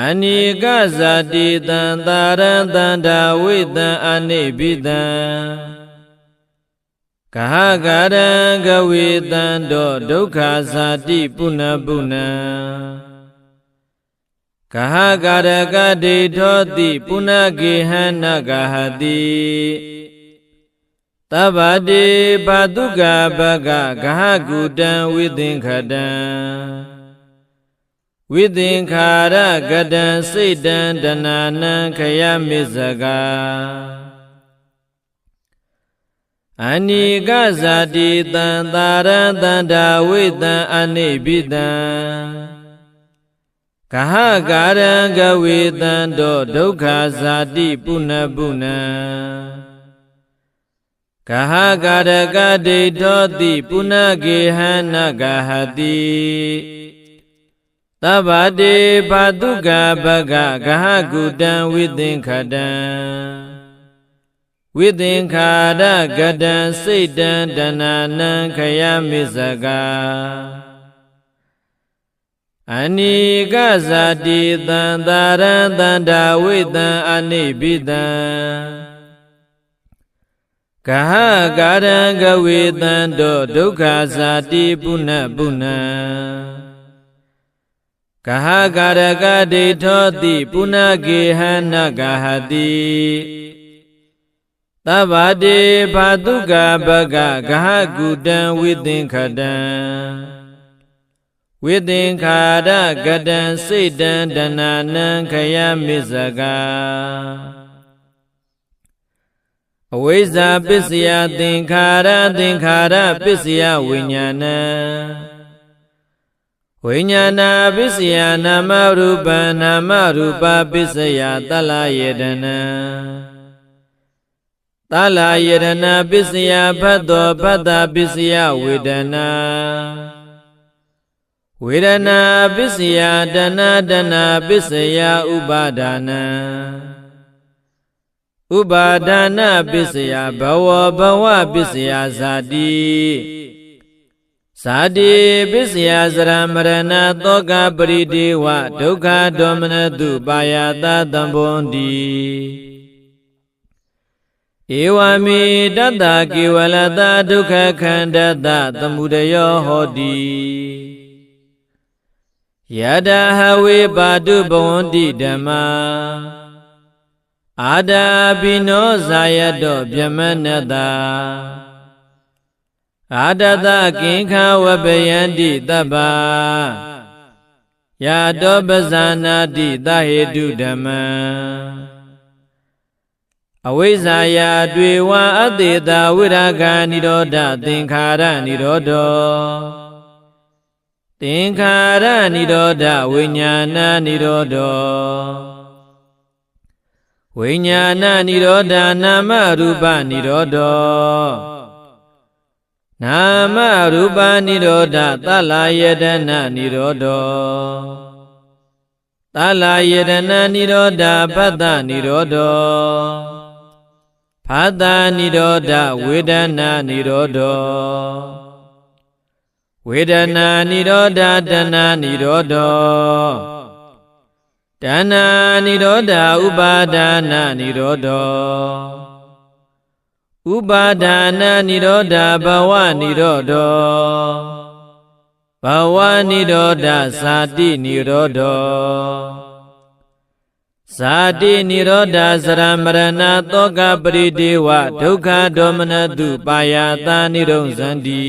အနိကဇာတိတံတာရံတန္တာဝိတံအနိပိတံကဟဂရံကဝေတံတောဒုက္ခဇာတိပုဏ္ဏပုဏ္ဏကဟဂရကတိထောတိပုဏ္ဏကေဟနဂဟတိတဗ္ဗတိဘာတုကဘဂဂဟကုတံဝိသင်္ခတံ ဝိသင်္ခာရကတံစိတ်တံတဏနံခယမိဇဂာအနိကဇာတိတံတာရံတန္တာဝိတံအနိပိတံကဟကာရံကဝေတံတောဒုက္ခဇာတိပုဏ္ဏပုဏ္ဏကဟကာရကဒိဋ္ဌောတိပုဏ္ဏကေဟနဂဟတိ သဗ္ဗတေဘာတုကဘဂဂဟကုတံဝိသင်္ခတံဝိသင်္ခာရကတံစိတ်တံတဏနံခယမိဇဂာအနိကဇာတိတံတာရံတန္တာဝိတံအနိပိတံကဟကာရံကဝေတံတောဒုက္ခဇာတိပုဏ္ဏပုဏ္ဏ ကဟကာရကဒိဋ္ဌောတိပုဏ္ဏကေဟနဂဟတိသဗ္ဗတေဘာတုကဘဂဂဟကုတံဝိသင်္ခတံဝိသင်္ခာရကတံစိတ်တံတဏနံခယမိဇဂာအဝိဇ္ဇာပစ္စယသင်္ခါရသင်္ခါရပစ္စယဝိညာဏံ ဝိညာဏပစ္စယနာမရူပနာမရူပပစ္စယတလယေတနံတလယေတနာပစ္စယဘတ်တောဘတ်တာပစ္စယဝေဒနာဝေဒနာပစ္စယတဏတဏပစ္စယဥပါဒနာဥပါဒနာပစ္စယဘဝဘဝပစ္စယဇာတိ ဇာတိပစ္စယဇရမရဏသောကပရိဒေဝဒုက္ခဒေါမနတုပါယတသံဘွန်တိဧဝမေတတ္တကေဝလတဒုက္ခခန္ဓတသမုဒယောဟောတိယတဟဝေပါတုဘဝန္တိဓမ္မာအာဒာပိနောဇာယတောဗြဟ္မနတ အာတတကင်ခဝပယန္တိတပ္ပယာတောပဇာနာတိသဟေတုဓမ္မံအဝိဇ္ဇာယတွေဝံအတေတာဝိရာဂာနိရောဓသင်္ခါရနိရောဓောသင်္ခါရနိရောဓဝိညာဏနိရောဓောဝိညာဏနိရောဓနာမရူပနိရောဓော နာမရူပနိရောဓသလာယတနာနိရောဓောသလာယတနာနိရောဓပတ္တနိရောဓောဖာတာနိရောဓဝေဒနာနိရောဓောဝေဒနာနိရောဓတဏာနိရောဓောတဏာနိရောဓဥပါဒနာနိရောဓော ဥပါဒါနာនិရောဓဘဝនិရောဓောဘဝនិရောဓဇာတိនិရောဓောဇာတိនិရောဓဇရမရဏသောကပရိဒေဝဒုက္ခဒေါမနတုပါယတာនិရုံဇန္တိ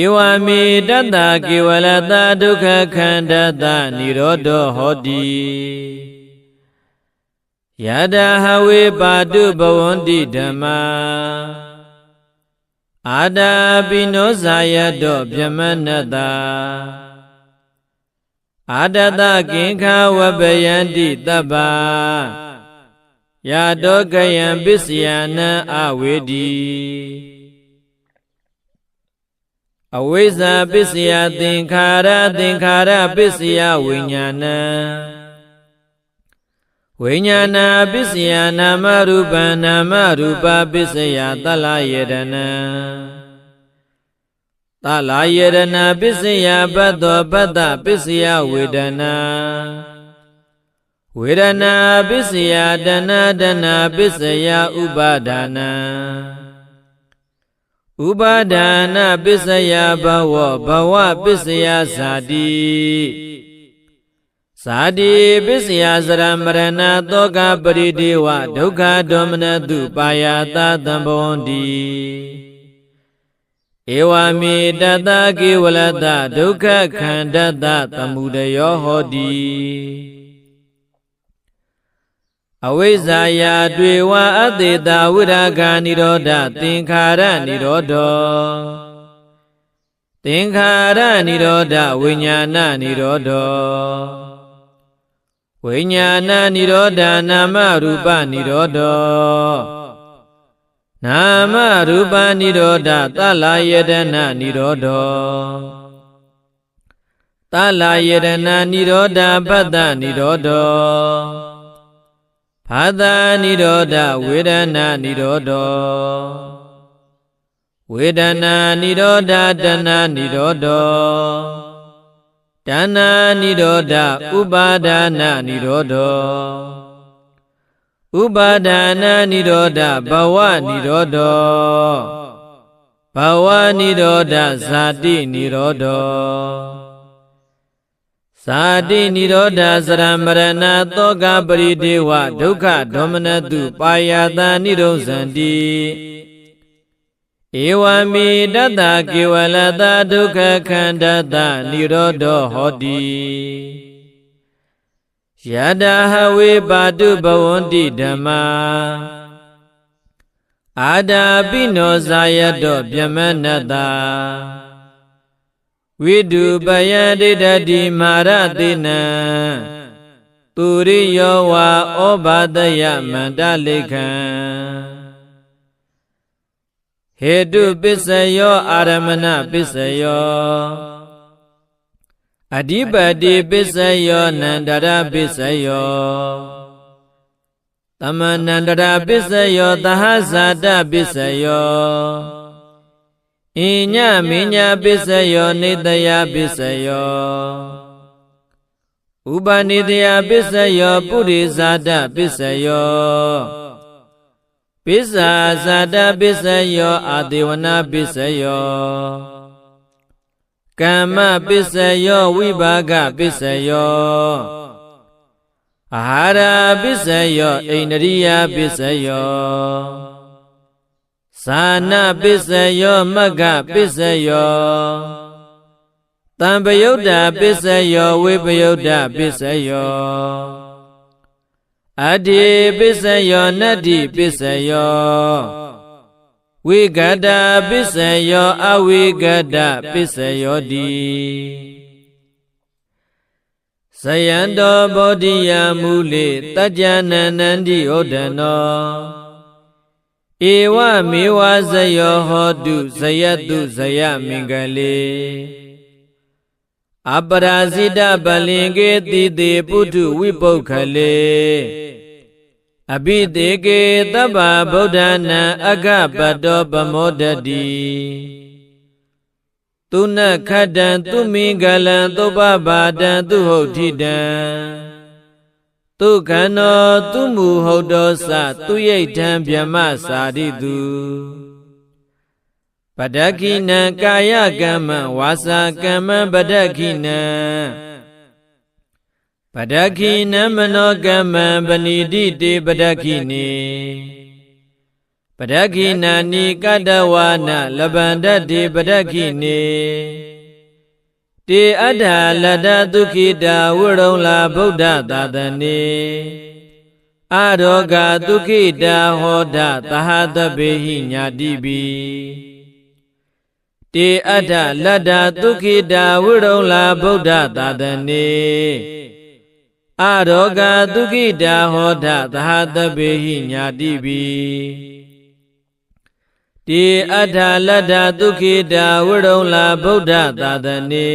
ဧဝမေတတ္တကေဝလတဒုက္ခခန္ဓတនិရောဓဟောတိ ယတဟဝေပါတုဘဝန္တိဓမ္မာအာဒာပိနောဇာယတောဗြဟ္မဏတအာတတကင်္ခဝပယန္တိတပ္ပါယတောကယံပစ္စယနံအဝေဒီအဝိဇ္ဇာပစ္စယသင်္ခါရသင်္ခါရပစ္စယဝိညာဏံ ဝိညာဏပစ္စယနာမရူပနာမရူပပစ္စယသလယေတနံသလာယရဏပစ္စယဘတ်သောဘတ်တပစ္စယဝေဒနာဝေဒနာပစ္စယတဏတဏပစ္စယဥပါဒနာဥပါဒနာပစ္စယဘဝဘဝပစ္စယဇာတိ ဇာတိပစ္စယသရမရဏတောကပရိဒေဝဒုက္ခဒေါမနတုပါယတာတံဘွန်တိဧဝမေတတကေဝလတဒုက္ခခန္တတသမှုတယောဟောတိအဝိဇ္ဇာယာတွေဝအတေတာဝိရာဂာနိရောဓသင်္ခါရနိရောဓောသင်္ခါရនិရောဓဝိညာဏនិရောဓော ဝိညာဏនិရောဓနာမရူပនិရောဓောနာမရူပនិရောဓသလာယတနာនិရောဓောသလာယတနာនិရောဓပတ္တនិရောဓောဘာသာនិရောဓဝေဒနာនិရောဓောဝေဒနာនិရောဓတဏនិရောဓော ဒါနာနိရောဓဥပါဒါနာနိရောဓောဥပါဒာနာနိရောဓဘဝနိရောဓောဘဝနိရောဓဇာတိနိရောဓောဇာတိနိရောဓသရမရဏသောကပရိဒေဝဒုက္ခဒေါမနတုပါယတာနိရောဇန္တိ ဧဝမေတတ္တကေဝလတဒုက္ခခန္ဓတនិရောဓဟောတိယတဟဝေပါတုဘဝန္တိဓမ္မာအာဒာပိနောဇာယတောပြမနတ္တာဝိတုပယဒိဋ္ဌတိမာရတိနံသူရိယောဝါဩဘာတယမန္တလိခံ ဟေတုပစ္စယောအာရမဏပစ္စယောအဓိပတိပစ္စယောနန္တရပစ္စယောသမဏန္တရပစ္စယောသဟဇာတပစ္စယောဣညမိညာပစ္စယောနေတယပစ္စယောဥပနိတယပစ္စယောပုရိဇာတပစ္စယော ပစ္စာဇာတပစ္စယောအာဒေဝနာပစ္စယောကမ္မပစ္စယောဝိဘာဂပစ္စယောအာဟာရပစ္စယောဣန္ဒြိယပစ္စယောသာနာပစ္စယောမဂ္ဂပစ္စယောတံပယုတ်တာပစ္စယောဝိပယုတ်တာပစ္စယော အတ္တိပစ္စယောနတ္တိပစ္စယောဝိကတပစ္စယောအဝိကတပစ္စယောတိဇယံတောဘောဓိယမူလေတัจจနန္တန္တိဩဒနောဧဝမေဝဇယောဟောတုဇယတုဇယမင်္ဂလေအပရာဇိတပလင်ကေတိတေပုထုဝိပုခလေ အဘိတေကေတဗ္ဗဗုဒ္ဓနာအဂပတောပမောဒတိသူနခတံသူမင်္ဂလံသုပဘာတံသူဟုတ်ထိတံသူခန္နောသူမူဟုတ်တော်စသူရိတ်ထံဗြဟ္မစာရိတုပဒခိနံကာယကမ္မဝါစာကမ္မပဒခိနံ ပဒခိနံမနောကမ္မပဏိတိတေပဒခိနေပဒခိနာနိကတဝါနလဗန္တတေပဒခိနေတေအတ္ထာလတ္တဒုခိတာဝရုံလာဗုဒ္ဓသာသနေအရောဂဒုခိတာဟောဒသဟတပေဟိညာတိပိတေအတ္ထလတ္တဒုခိတာဝရုံလာဗုဒ္ဓသာသနေ အရောဂဒုခိတာဟောဒသဟတပေဟိညာတိပိတိအဋ္ဌလတ္ထဒုခိတာဝရုံလာဗုဒ္ဓသာသနေ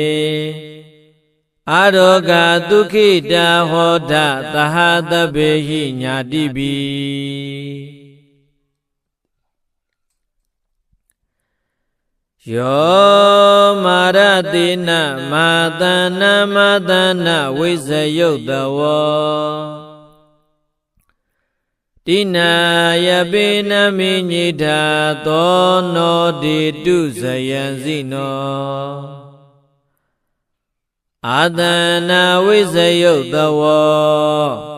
အာရောဂဒုခိတာဟောဒသဟတပေဟိညာတိပိယယော မာရတိနမာတနာမာတနာဝိဇယုတ်တဝောတိနာယပိနမိညိတာသောနောတိတုဇယံစီနောအာတနာဝိဇယုတ်တဝော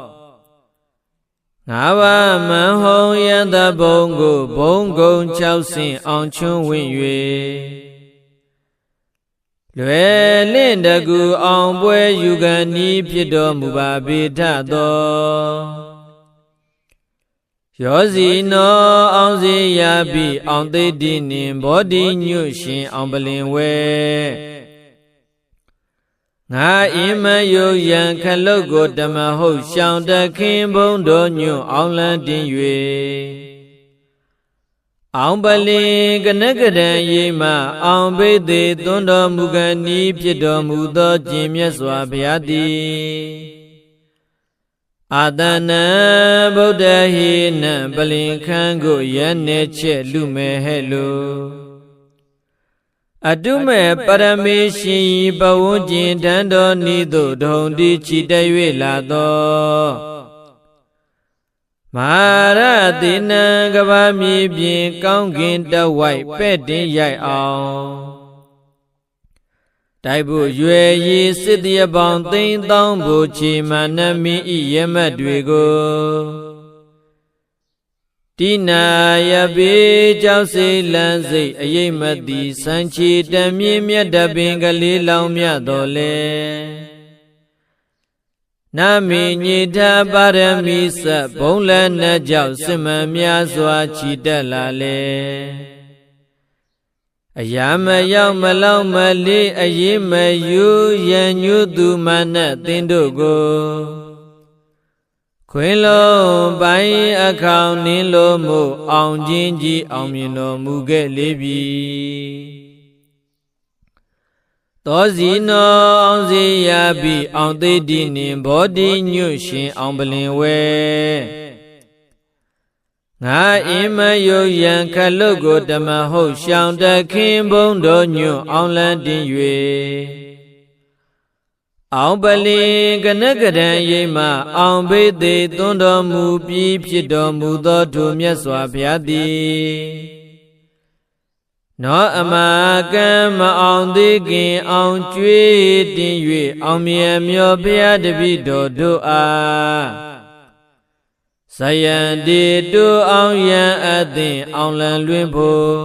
ငါးပါးမန်ဟုံယံတဘုံကိုဘုံကုံ၆ဆင့်အောင်ချွန်းဝင်၍ လွယ်လင့်တကူအောင်ပွဲယူကန်ဤဖြစ်တော်မူပါပေထသောရောစီနောအောင်စီရပြီအောင်သိတိနှင့်ဘောဓိညွရှင်အောင်ပလင်ဝဲငါအင်းမယုတ်ရန်ခလုတ်ကိုဓမ္မဟုတ်ရှောင်းတခင်ဘုံတော်ညွန့်အောင်လန်းတင်၍ အောင်ပလင်ကနကရံရိမအောင်ဘိသေသွန်းတော်မူကနီးဖြစ်တော်မူသောကျင်မြတ်စွာဘုရားသည်အာတနံဗုဒ္ဓဟိနံပလင်ခန်းကိုရနေချက်လူမဲ့ဟဲ့လို့အတုမေပရမေရှင်ဤဘဝကျင်တန်တော်ဤသို့ဒုံတိချီတ၍လာသော မာရတိနံကဘာမြေပြင်ကောင်းကင်တဝိုက်ပဲ့တင်ရိုက်အောင်တိုက်ဖို့ရွယ်ရည်စစ်တရပေါင်းသိန်းသောင်းဘူချီမနမင်းဤရမတ်တွေကိုတိနာယပေကြောက်စိလန်းစိတ်အယိမ့်မတိစံချီတမြင့်မြတ်တပင်ကလေးလောင်မြတ်တော်လေ နာမေညိတာပါရမီစဘုံလည်းနဲ့ကြောက်စစ်မှန်များစွာချီတက်လာလေအရာမရောက်မလောက်မလေးအရေးမယူရန်ညွသူမနဲ့သင်တို့ကိုခွင်လုံးပိုင်းအခေါင်နင်းလိုမှုအောင်ခြင်းကြီးအောင်မြင်တော်မူခဲ့လေပြီ သောစီနောအောင်စီရပြီအောင်သိတိနှင့်ဘောဓိညွရှင်အောင်ပလင်ဝဲငါအင်းမယုတ်ရန်ခလုတ်ကိုဓမ္မဟုတ်ရှောင်းတခင်ဘုံတော်ညွအောင်လန်းတင်၍အောင်ပလင်ကနကရံရိမအောင်ဘိသေသွန်းတော်မူပြီးဖြစ်တော်မူသောထိုမြတ်စွာဘုရားသည် နောအမကံမအောင်သေးခင်အောင်ကျွေးတင်၍အောင်မြတ်မျောဘုရားတပိတော်တို့အားဇယံတေတုအောင်ယံအသင်အောင်လံလွင်ဖို့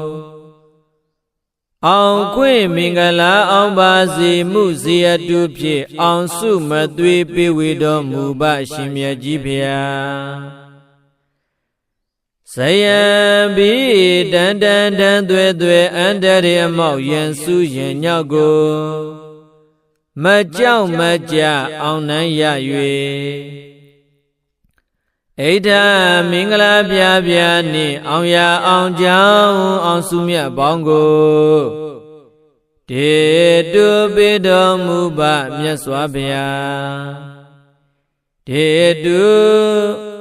အောင်ခွင့်မင်္ဂလာအောင်ပါစေမှုစေအတုဖြင့်အောင်စုမသွေးပေးဝေတော်မူပါရှင်မြတ်ကြီးဖျား ဇယံဘိတန်တန်တန်သွဲသွဲအန္တရေအမောက်ယံစုရင်ညောက်ကိုမကြောက်မကြအောင်နိုင်ရ၍ဣဒာမင်္ဂလာပြပြနှင့်အောင်ရအောင်ကြောင်းအောင်စုမြတ်ပေါင်းကိုတေတုပိတော်မူပါမြတ်စွာဘုရားတေတု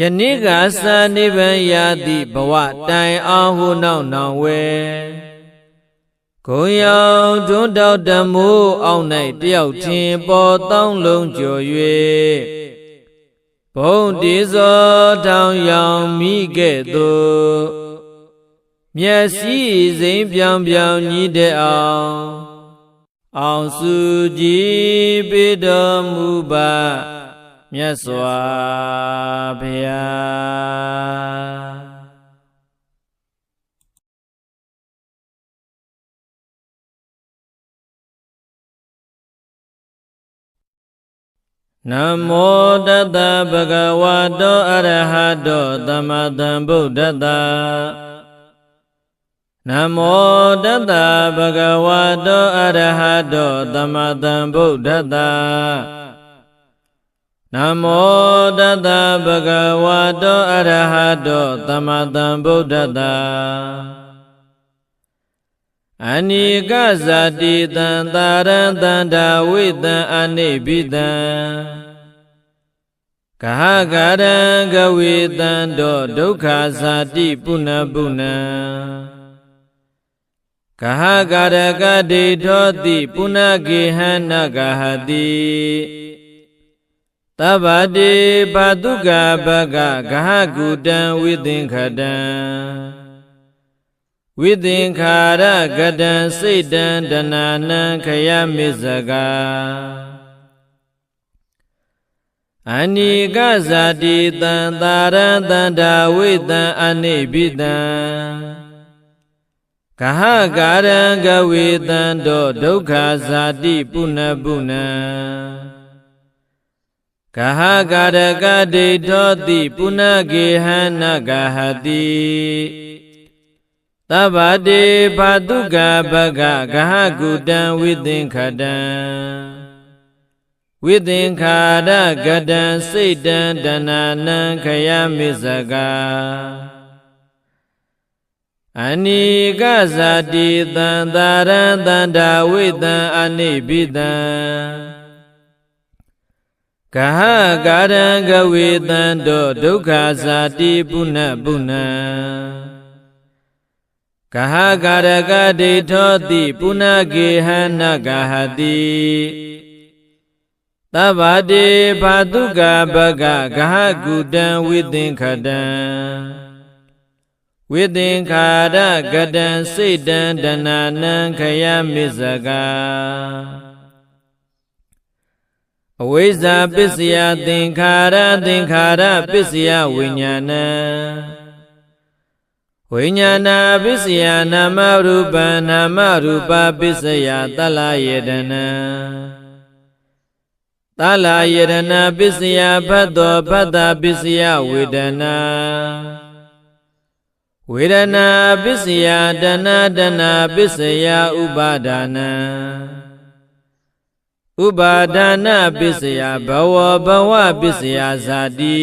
ယနေ့ကသာနိဗ္ဗာန်ရာတိဘဝတိုင်အောင်ဟုနောက်နောင်ဝဲဂုံရောင်တွန်းတောက်တမိုးအောင်၌တယောက်ချင်းပေါ်တောင်းလုံးကြော်၍ဘုံတိဇောထောင်ရောင်မိကဲ့သို့မျက်စိစိမ်ပြောင်ပြောင်ညီတဲ့အောင်အောင်စုကြည်ပေတော်မူပါ မြတ်စွာဘုရားနမောတတဗဂဝတောအရဟတောသမ္မာသမ္ဗုဒ္ဓတ္တနမောတတဗဂဝတောအရဟတောသမ္မာသမ္ဗုဒ္ဓတ္တ နမောတတဗဂဝတောအရဟတောသမ္မာသမ္ဗုဒ္ဓတ္တအနိကဇာတိတံတာရံတန္တာဝိတံအနိဘိတံကဟဂရံကဝေတံတောဒုက္ခဇာတိပုဏ္ဏပုဏ္ဏကဟကာရကဒိဋ္ဌောတိပုဏ္ဏကေဟနဂဟတိ တဗ္ဗတိဘာတုကဘဂဂဟကုတံဝိသင်္ခတံဝိသင်္ခာရကတံစိတ်တံတဏနံခယမစ္စကာအနိကဇာတိတံသာရတန္တာဝိတံအနိဘိတံကဟကာရံကဝေတံတောဒုက္ခဇာတိပုဏ္ဏပုဏ္ဏ ကဟကာရကဒိဋ္ဌောတိပုဏ္ဏကေဟနဂဟတိသဗ္ဗတေဘာတုကဘဂဂဟကုတံဝိသင်္ခတံဝိသင်္ခာရကတံစိတ်တံတဏနံခယမစ္စကာအနိကဇာတိတံသာရံတန္တာဝိတံအနိဘိတံ ကဟကာရံကဝေတံတောဒုက္ခဇာတိပုဏ္ဏပုဏ္ဏကဟကာရကဒိဋ္ဌောတိပုဏ္ဏကေဟနဂဟတိသဗ္ဗတေဘာတုကဘဂဂဟကုတံဝိသင်္ခတံဝိသင်္ခာရကတံစိတ်တံတဏနံခယမစ္စကာ အဝိဇ္ဇာပစ္စယသင်္ခါရသင်္ခါရပစ္စယဝိညာဏံဝိညာဏပစ္စယနာမရူပနာမရူပပစ္စယတလယေတနာတလာယရဏပစ္စယဘတ်တောဘတ်တာပစ္စယဝေဒနာဝေဒနာပစ္စယတဏတဏပစ္စယဥပါဒာနံ ဥပါဒာနပစ္စယဘဝဘဝပစ္စယဇာတိ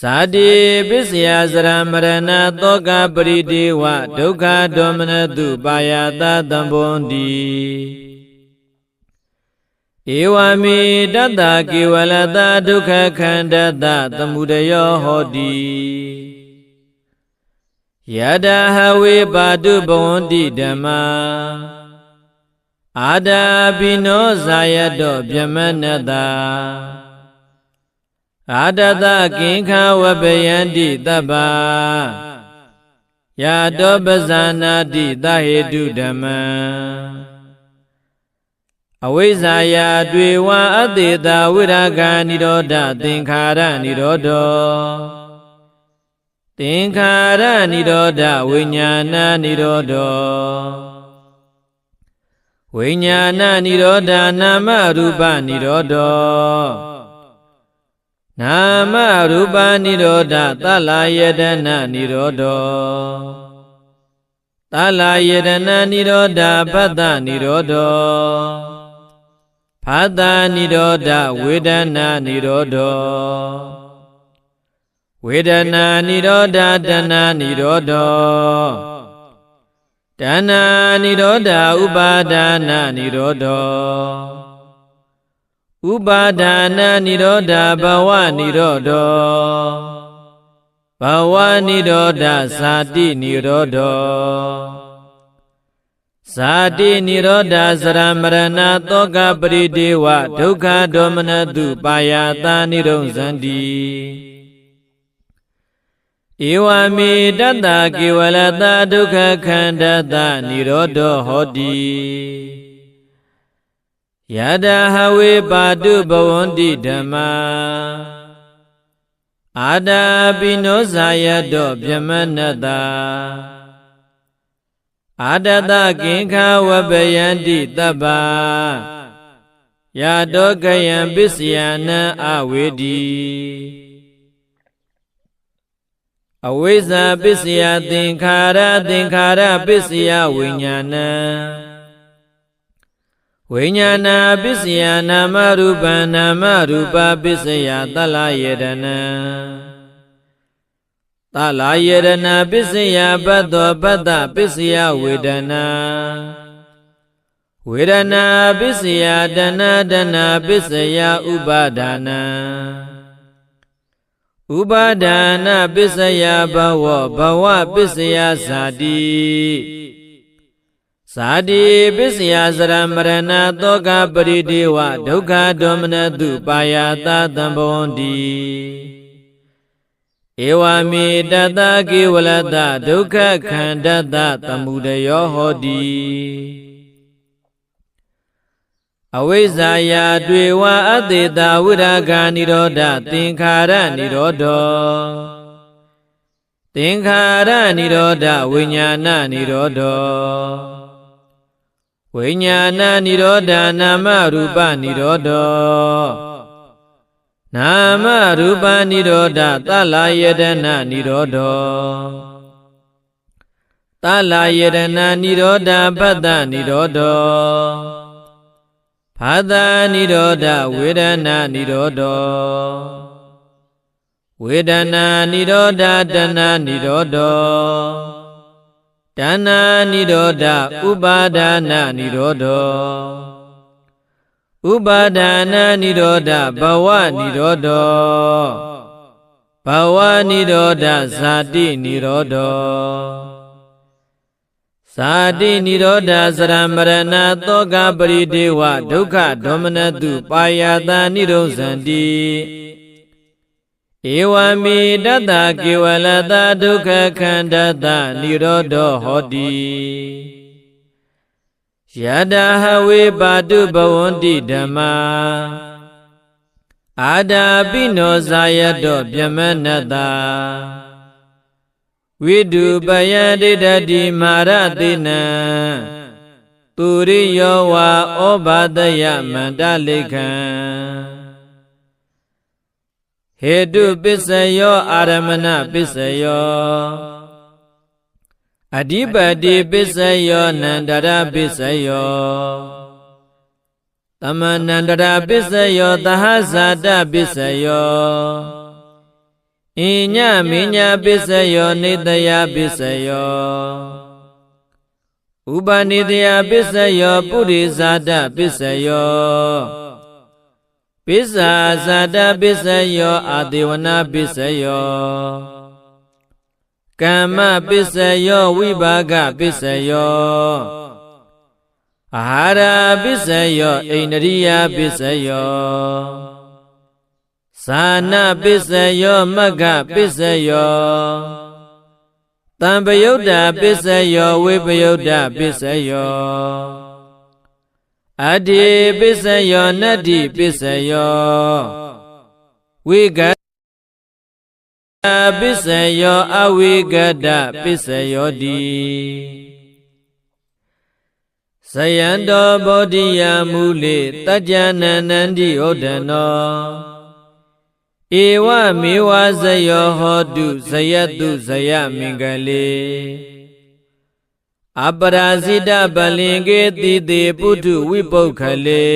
ဇာတိပစ္စယဇရမရဏသောကပရိဒေဝဒုက္ခဒေါမနတုပါယတသံဘွန်တိဧဝမေတတ္တကေဝလတဒုက္ခခန္ဓတသမုဒယောဟောတိယတဟဝေပါတုဘဝန္တိဓမ္မာ အာဒာပိနောဇာယတောပြမနတအာဒတကင်ခဝပယန္တိတပ္ပယာတောပဇာနာတိသဟေတုဓမ္မံအဝိဇ္ဇာယတွေဝံအတေတာဝိရာဂာနိရောဓသင်္ခါရနိရောဓောသင်္ခါရနိရောဓဝိညာဏနိရောဓော ဝိညာဏនិရောဓနာမရူပនិရောဓောနာမရူပនិရောဓသလာယတနာនិရောဓောသလာယတနာនិရောဓပတ္တនិရောဓောဖာတာនិရောဓဝေဒနာនិရောဓောဝေဒနာនិရောဓတဏនិရောဓော တဏ္ဏနိရောဓဥပါဒာနာနိရောဓောဥပါဒာနာနိရောဓဘဝနိရောဓောဘဝနိရောဓဇာတိနိရောဓောဇာတိနိရောဓသရမရဏသောကပရိဒေဝဒုက္ခဒေါမနတုပါယတာနိရုံဇန္တိ ဧဝမေတတ္တကေဝလတဒုက္ခခန္ဓတនិရောဓဟောတိယတဟဝေပါတုဘဝန္တိဓမ္မာအာဒာပိနောဇာယတောဗြမနတအာတတကိခဝပယန္တိတပ္ပယာတောကယံပစ္စယနံအဝေဒီ အဝိဇ္ဇာပစ္စယသင်္ခါရသင်္ခါရပစ္စယဝိညာဏံဝိညာဏပစ္စယနာမရူပနာမရူပပစ္စယသလယေတနံသလာယရဏပစ္စယဘတ်သောဘတ်တပစ္စယဝေဒနာဝေဒနာပစ္စယတဏတဏပစ္စယဥပါဒါနံ ဥပါဒါနပစ္စယဘဝဘဝပစ္စယဇာတိဇာတိပစ္စယစရမရဏသောကပရိဒေဝဒုက္ခဒေါမနတုပါယတာသံဘောတိဧဝမေတတကေဝလတဒုက္ခခန္ဓတသမုဒယောဟောတိ အဝိဇ္ဇာယာတွေဝအတေတာဝိရာဂာနိရောဓသင်္ခါရနိရောဓောသင်္ခါရနိရောဓဝိညာဏနိရောဓောဝိညာဏနိရောဓနာမရူပနိရောဓောနာမရူပနိရောဓသလာယတနာနိရောဓောသလာယတနာနိရောဓပတ္တနိရောဓော ဟာတာနိရောဓဝေဒနာနိရောဓောဝေဒနာနိရောဓတဏနိရောဓောတဏနိရောဓဥပါဒာနနိရောဓောဥပါဒာနာနိရောဓဘဝနိရောဓောဘဝနိရောဓဇာတိနိရောဓော ဇာတိနိရောဓသရမရဏသောကပရိဒေဝဒုက္ခဒေါမနတုပါယတာနိရောဇန္တိဧဝမိတတ္တကေဝလတဒုက္ခခန္ဓာတနိရောဓဟောတိယတဟဝေပါတုဘဝန္တိဓမ္မာအာဒာပိနောဇာယတောပြမနတ္တာ ဝိတုပယဒိဋ္ဌတိမာရတိနံသူရိယောဝါဩဘာတယမန္တလိခံဟေတုပစ္စယောအာရမဏပစ္စယောအဓိပတိပစ္စယောနန္တရပစ္စယောသမနန္တရပစ္စယောသဟဇာတပစ္စယော အညမညပစ္စယောနေတယပစ္စယောဥပနိတယပစ္စယောပုရိဇာတပစ္စယောပစ္စာဇာတပစ္စယောအာဒေဝနာပစ္စယောကမ္မပစ္စယောဝိဘာဂပစ္စယောအာဟာရပစ္စယောဣန္ဒြိယပစ္စယော သာနာပစ္စယောမဂ္ဂပစ္စယောတံပယုတ်တာပစ္စယောဝိပယုတ်တာပစ္စယောအတ္တိပစ္စယောနတ္တိပစ္စယောဝိကပစ္စယောအဝိကတပစ္စယောတိဇယံတောဘောဓိယမူလေတัจจနန္တန္တိဩဒနော ဧဝမေဝဇယောဟောတုဇယတုဇယမင်္ဂလေအပရာဇိတပလင်ကေတိတေပုထုဝိပုခလေ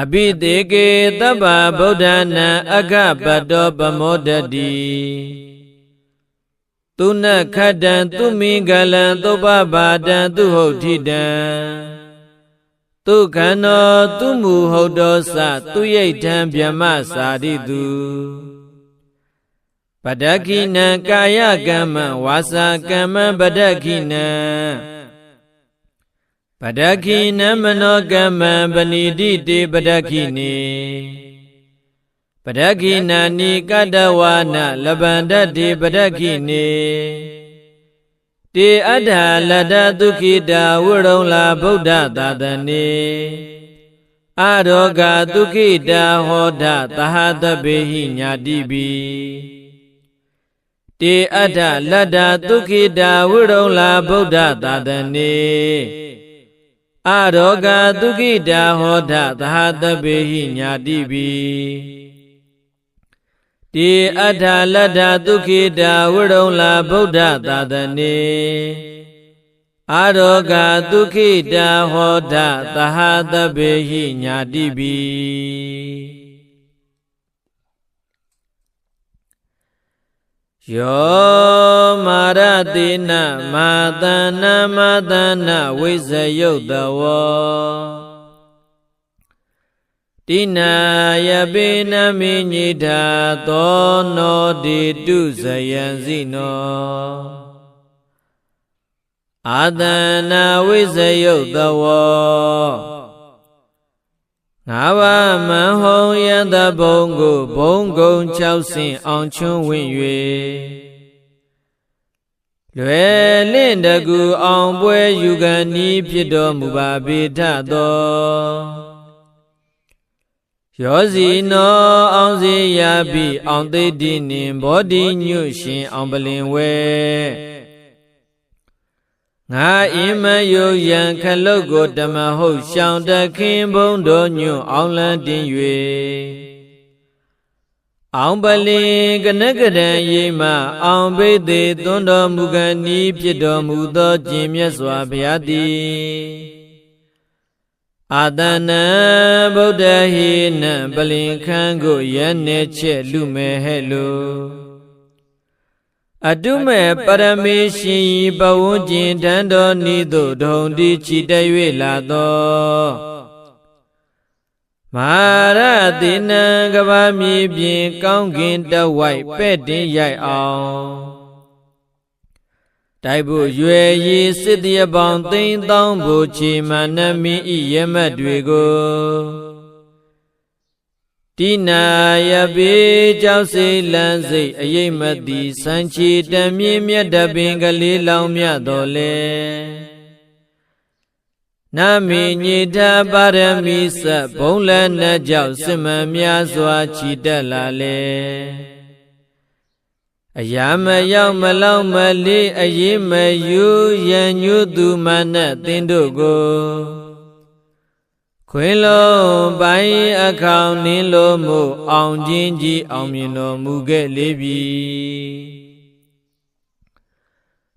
အဘိတေကေတဗ္ဗဗုဒ္ဓနာအဂပတောပမောဒတိသူနခတံသူမိဂလံသုပဘာတံသူဟုတ်ထိတံ သူခန္နောသူမူဟုတ်တော်စသူရိတ်ထံဗြဟ္မစာရိတုပဒခိနံကာယကမ္မဝါစာကမ္မပဒခိနံပဒခိနံမနောကမ္မပဏိတိတေပဒခိနေပဒခိနာနိကတဝါနလဗန္တတိပဒခိနေ တေအတ္ထာလတ္တဒုခိတာဝရုံလာဗုဒ္ဓသာသနေအရောဂဒုခိတာဟောဒသဟတပေဟိညာတိပိတေအတ္ထလတ္တဒုခိတာဝရုံလာဗုဒ္ဓသာသနေအရောဂဒုခိတာဟောဒသဟတပေဟိညာတိပိ တိအဋ္ဌလတ္ထဒုခိတာဝရုံလာဗုဒ္ဓသာသနေအာရောဂဒုခိတာဟောဒသဟတပေဟိညာတိပိယောမာရတိနမာတနာမာတနာဝိဇယုတ်တဝော တိနာယပိနမိညိတာသောနောတိတုဇယံစီနောအာတနာဝိဇယုတ်တဝောငါးပါးမန်ဟုံယတဘုံကိုဘုံကုံ၆ဆင်အောင်ချွန်းဝင်၍လွယ်လင့်တကူအောင်ပွဲယူကန်ဤဖြစ်တော်မူပါပေထသော ရောစီနောအောင်စီရပြီအောင်သိတိနှင်ဘောဓိညွရှင်အောင်ပလင်ဝဲငါအင်းမယုတ်ရန်ခလုတ်ကိုဓမ္မဟုတ်ရှောင်းတခင်ဘုံတော်ညွအောင်လန်းတင်၍အောင်ပလင်ကနကရံရိမအောင်ဘိသေသွန်တော်မူကနီးဖြစ်တော်မူသောကျင်မြတ်စွာဘုရားသည် အာတနံဗုဒ္ဓဟိနံပလင်ခန်းကိုရနေချက်လူမဲ့ဟဲ့လို့အတုမဲ့ပရမေရှင်ဤဘဝဉ္ကျင်တန်တော်ဤသို့ဒုံတိချီတ၍လာသောမာရတိနံကဘာမြေပြင်ကောင်းကင်တဝိုက်ပဲ့တင်ရိုက်အောင် တိုက်ဖို့ရွယ်ရည်စစ်တရပေါင်းသိန်းသောင်းဘူချီမနမင်းဤရမတ်တွေကိုတိနာယပေကြောက်စိလန်းစိတ်အယိမ့်မတိစံချီတမြင့်မြတ်တပင်ကလေးလောင်မြတ်တော်လေနမေညိတာပါရမီစဘုံလည်းနဲ့ကြောက်စစ်မှန်များစွာချီတက်လာလေ အရာမရောက်မလောက်မလေးအရေးမယူရန်ညွသူမနဲ့သင်တို့ကိုခွေလုံးပိုင်းအခေါင်နင်းလိုမှုအောင်ခြင်းကြီးအောင်မြင်တော်မူခဲ့လေပြီ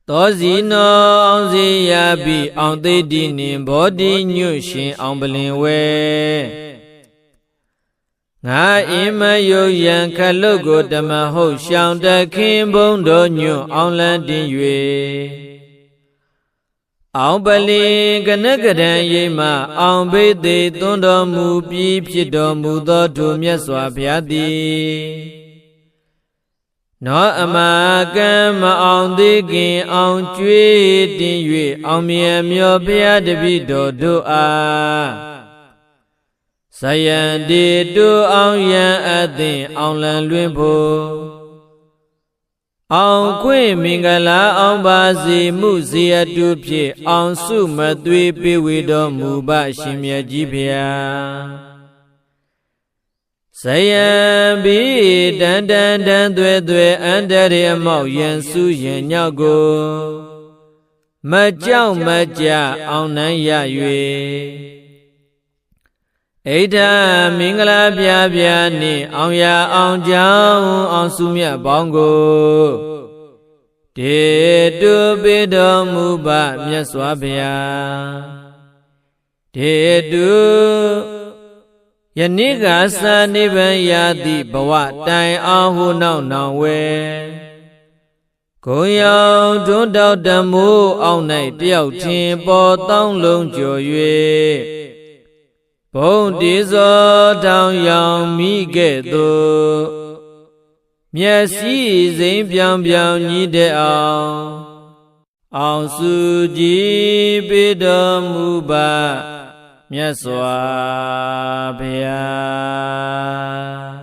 သောစီနောအောင်စီရပြီအောင်သိတိနှင်ဘောဓိညွရှင်အောင်ပလင်ဝဲ ငါအင်းမယုတ်ရန်ခလုတ်ကိုဓမ္မဟုတ်ရှောင်းတခင်ဘုံတော်ညွအောင်လန်းတင်၍အောင်ပလင်ကနကရံရိမအောင်ဘိသေသွန်တော်မူပြီးဖြစ်တော်မူသောထိုမြတ်စွာဘုရားသည်နောအမကံမအောင်သေးခင်အောင်ကျွေးတင်၍အောင်မြတ်မျောဘုရားတပိတော်တို့အား ဇယံတေတုအောင်ယံအသင်အောင်လံလွင်ဖို့အောင်ခွင့်မင်္ဂလာအောင်ပါစေမှုစေအတုဖြင့်အောင်စုမသွေးပေးဝေတော်မူပါရှင်မြတ်ကြီးဖျားဇယံဘိတန်တန်တန်သွဲသွဲအန္တရေမောက်ယံစုယံညောက်ကိုမကြောက်မကြအောင်နိုင်ရ၍ ဣဒံမင်္ဂလာပြပြနှင့်အောင်ရအောင်ကြောင်းအောင်စုမြတ်ပေါင်းကိုတေတုပိတော်မူပါမြတ်စွာဘုရားတေတုယနေ့ကသာနိဗ္ဗာန်ရာတိဘဝတိုင်အောင်ဟုနောက်နောင်ဝဲကိုရောင်တွန်းတောက်တမိုးအောင်၌တယောက်ချင်းပေါ်တောင်းလုံးကြော်၍ ဘုံတိဇောတောင်ရောင်မိခဲ့သို့မျက်စိစိမ်ပြောင်ပြောင်ညီတဲ့အောင်အောင်စုကြည်ပေတော်မူပါမြတ်စွာဘုရား